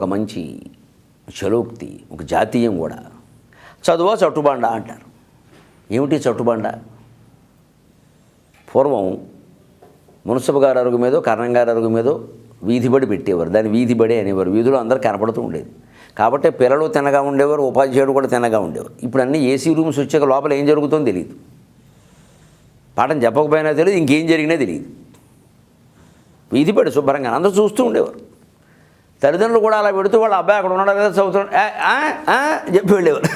ఒక మంచి చలోక్తి ఒక జాతీయం కూడా. చదువు చట్టుబండ అంటారు. ఏమిటి చట్టుబండ పూర్వం మున్సబు గారి అరుగు మీదో కరణం గారి అరుగు మీదో వీధిబడి పెట్టేవారు. దాన్ని వీధిబడి అనేవారు. వీధిలో అందరూ కనపడుతూ ఉండేది. కాబట్టి పిల్లలు తినగా ఉండేవారు ఉపాధ్యాయుడు కూడా తినగా ఉండేవారు. ఇప్పుడు అన్నీ ఏసీ రూమ్స్ వచ్చాక లోపల ఏం జరుగుతుందో తెలియదు. పాఠం చెప్పకపోయినా తెలియదు ఇంకేం జరిగినా తెలియదు. వీధిపడి శుభ్రంగా అందరూ చూస్తూ ఉండేవారు. తల్లిదండ్రులు కూడా అలా పెడుతూ వాళ్ళ అబ్బాయి అక్కడ ఉన్నాడు కదా చదువుతున్నాడు. చెప్పి వెళ్ళేవారు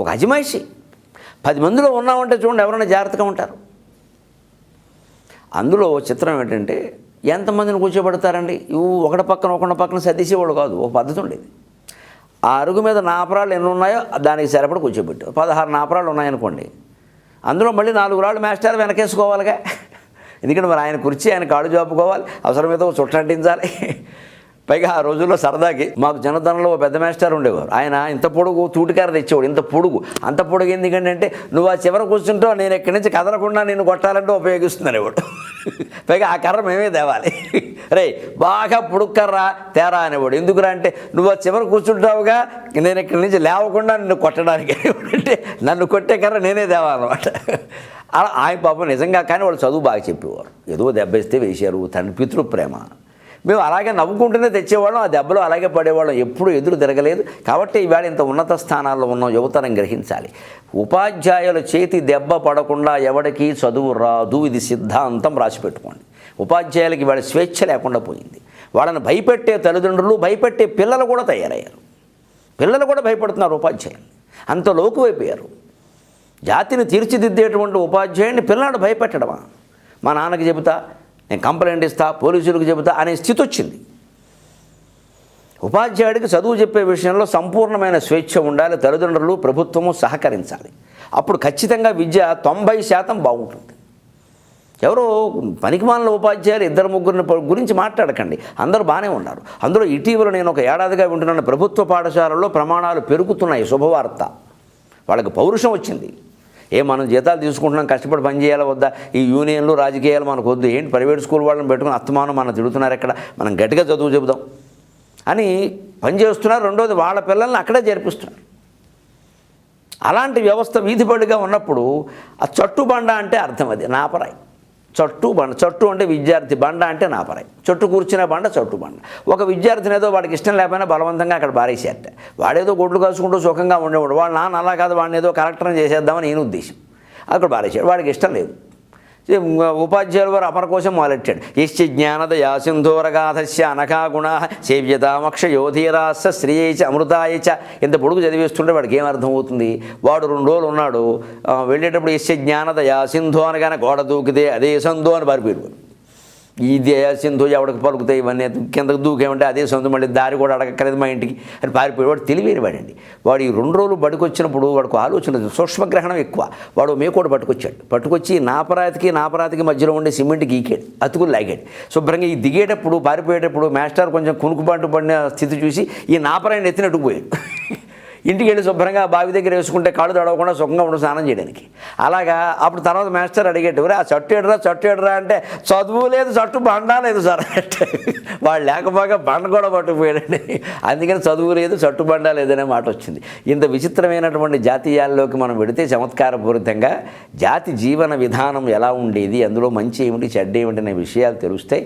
ఒక అజమాయిషి. పది మందిలో ఉన్నామంటే చూడండి ఎవరైనా జాగ్రత్తగా ఉంటారు. అందులో చిత్రం ఏంటంటే ఎంతమందిని కూర్చోబెడతారండి? ఇవి ఒకటి పక్కన ఒకటి పక్కన సర్దేసేవాడు కాదు ఒక పద్ధతి ఉండేది. ఆ అరుగు మీద నాపరాలు ఎన్ని ఉన్నాయో దానికి సరిపడి కూర్చోబెట్టు. పదహారు నాపరాలు ఉన్నాయనుకోండి. అందులో మళ్ళీ నాలుగు రాళ్ళు మాస్టర్ వెనకేసుకోవాలిగా. ఎందుకంటే మరి ఆయన కుర్చీ ఆయన కాళ్ళు చాపుకోవాలి అవసరమైతే ఒక చుట్ట పైగా ఆ రోజుల్లో సరదాకి మాకు జనధనంలో ఒక పెద్ద మాస్టర్ ఉండేవారు. ఆయన ఇంత పొడుగు తూటికార తెచ్చేవాడు ఇంత పొడుగు. అంత పొడుగు ఎందుకంటే నువ్వు ఆ చివర కూర్చుంటావు నేను ఎక్కడి నుంచి కదలకుండా నేను కొట్టాలంటే ఉపయోగిస్తున్నాను ఇవాడు పైగా ఆ కర్ర మేమే తేవాలి. రే బాగా పుడుక్కర్రా తేరా అనేవాడు. ఎందుకురా అంటే నువ్వు ఆ చివర కూర్చుంటావుగా నేను ఇక్కడి నుంచి లేవకుండా నిన్ను కొట్టడానికి అంటే నన్ను కొట్టే కర్ర నేనే తేవాలన్నమాట. అలా ఆయన పాపం నిజంగా కానీ వాళ్ళు చదువు బాగా చెప్పేవారు. ఏదో దెబ్బేస్తే వేశారు తండ్రి పితృప్రేమ. మేము అలాగే నవ్వుకుంటూనే తెచ్చేవాళ్ళం ఆ దెబ్బలు అలాగే పడేవాళ్ళం. ఎప్పుడూ ఎదురు తిరగలేదు. కాబట్టి ఈవేళ ఇంత ఉన్నత స్థానాల్లో ఉన్న యువతరం గ్రహించాలి. ఉపాధ్యాయుల చేతి దెబ్బ పడకుండా ఎవడికి చదువు రాదు ఇది సిద్ధాంతం రాసి పెట్టుకోండి. ఉపాధ్యాయులకి వాళ్ళ స్వేచ్ఛ లేకుండా పోయింది. వాళ్ళని భయపెట్టే తల్లిదండ్రులు భయపెట్టే పిల్లలు కూడా తయారయ్యారు. పిల్లలు కూడా భయపడుతున్నారు ఉపాధ్యాయులు. అంత లోకువైపోయారు. జాతిని తీర్చిదిద్దేటువంటి ఉపాధ్యాయుడిని పిల్లాడు భయపెట్టడమా? మా నాన్నకి చెబుతా నేను కంప్లైంట్ ఇస్తా పోలీసులకు చెబుతా అనే స్థితి వచ్చింది. ఉపాధ్యాయుడికి చదువు చెప్పే విషయంలో సంపూర్ణమైన స్వేచ్ఛ ఉండాలి తల్లిదండ్రులు ప్రభుత్వము సహకరించాలి. అప్పుడు ఖచ్చితంగా విద్య తొంభై శాతం బాగుంటుంది. ఎవరో పనికిమాలిన ఉపాధ్యాయులు ఇద్దరు ముగ్గురిని గురించి మాట్లాడకండి. అందరూ బాగానే ఉన్నారు. అందులో ఇటీవల నేను ఒక ఏడాదిగా వింటున్నాను ప్రభుత్వ పాఠశాలల్లో ప్రమాణాలు పెరుగుతున్నాయి శుభవార్త. వాళ్ళకి పౌరుషం వచ్చింది. ఏ మనం జీతాలు తీసుకుంటున్నాం కష్టపడి పని చేయాలా వద్దా? ఈ యూనియన్లు రాజకీయాలు మనకు వద్దు. ఏంటి ప్రైవేట్ స్కూల్ వాళ్ళని పెట్టుకుని అత్తమానం మనం తిడుతున్నారు ఎక్కడ? మనం గట్టిగా చదువు చెబుదాం. అని పనిచేస్తున్నారు రెండోది వాళ్ళ పిల్లల్ని అక్కడే చేర్పిస్తున్నారు. అలాంటి వ్యవస్థ వీధిపడిగా ఉన్నప్పుడు ఆ చట్టుబండ అంటే అర్థం అది. నాపరాయి చట్టు బండ చట్టు అంటే విద్యార్థి బండ అంటే నాపరాయి చట్టు కూర్చున్న బండ చట్టు బండ. ఒక విద్యార్థిని ఏదో వాడికి ఇష్టం లేకపోయినా బలవంతంగా అక్కడ బారేసేట వాడేదో గొడ్లు కాసుకుంటూ సుఖంగా ఉండేవాడు. వాడు నాన్న అలా కాదు వాడిని ఏదో కరెక్టర్ చేసేద్దామని నేను ఉద్దేశం. అక్కడ బారేసాడు వాడికి ఇష్టం లేదు. ఉపాధ్యాయుల వారు అపర కోసం మొదలెట్టాడు. యశ్చ జ్ఞానద యాసింధోరగాధస్య అనఘా గుణ సేవ్యతామక్ష యోధీరాస శ్రీయచ అమృతాయచ ఇంత పొడుగు చదివేస్తుంటే వాడికి ఏం అవుతుంది వాడు రెండు రోజులు ఉన్నాడు వెళ్ళేటప్పుడు యశ్చ జ్ఞానద యాసింధో అనగానే గోడ దూకితే అదే సంధు అని పారిపోయాడు ఇది సింధు ఎవడికి పలుకుతాయి ఇవన్నీ కిందకు దూకేమంటే అదే సొంత మళ్ళీ దారి కూడా అడగక్కలేదు మా ఇంటికి అని పారిపోయి వాడు తెలివేరు వాడండి వాడు ఈ రెండు రోజులు బడికొచ్చినప్పుడు వాడికి ఆలోచన సూక్ష్మగ్రహణం ఎక్కువ. వాడు మేకోడు పట్టుకొచ్చాడు. పట్టుకొచ్చి నాపరాతికి నాపరాతికి మధ్యలో ఉండే సిమెంట్ గీకాడు. అతుకులు లాగాడు. శుభ్రంగా ఈ దిగేటప్పుడు పారిపోయేటప్పుడు మాస్టర్ కొంచెం కునుకుబాటు పడిన స్థితి చూసి ఈ నాపరాయిని ఎత్తినట్టుకుపోయాడు ఇంటికి వెళ్ళి శుభ్రంగా బావి దగ్గర వేసుకుంటే కాళ్ళు తడవకుండా సుఖంగా ఉండి స్నానం చేయడానికి. అలాగా అప్పుడు తర్వాత మాస్టర్ అడిగేట్టు ఆ చట్టు ఏడరా చట్టు ఏడరా అంటే చదువు లేదు చట్టు బండా లేదు సార్ అంటే వాళ్ళు లేకపోగా బండ కూడా పట్టుకుపోయాడండి. అందుకని చదువు లేదు చట్టు బండా లేదనే మాట వచ్చింది. ఇంత విచిత్రమైనటువంటి జాతీయాల్లోకి మనం పెడితే చమత్కారపూరితంగా జాతి జీవన విధానం ఎలా ఉండేది అందులో మంచి ఏమిటి చెడ్డ ఏమిటి అనే విషయాలు తెలుస్తాయి.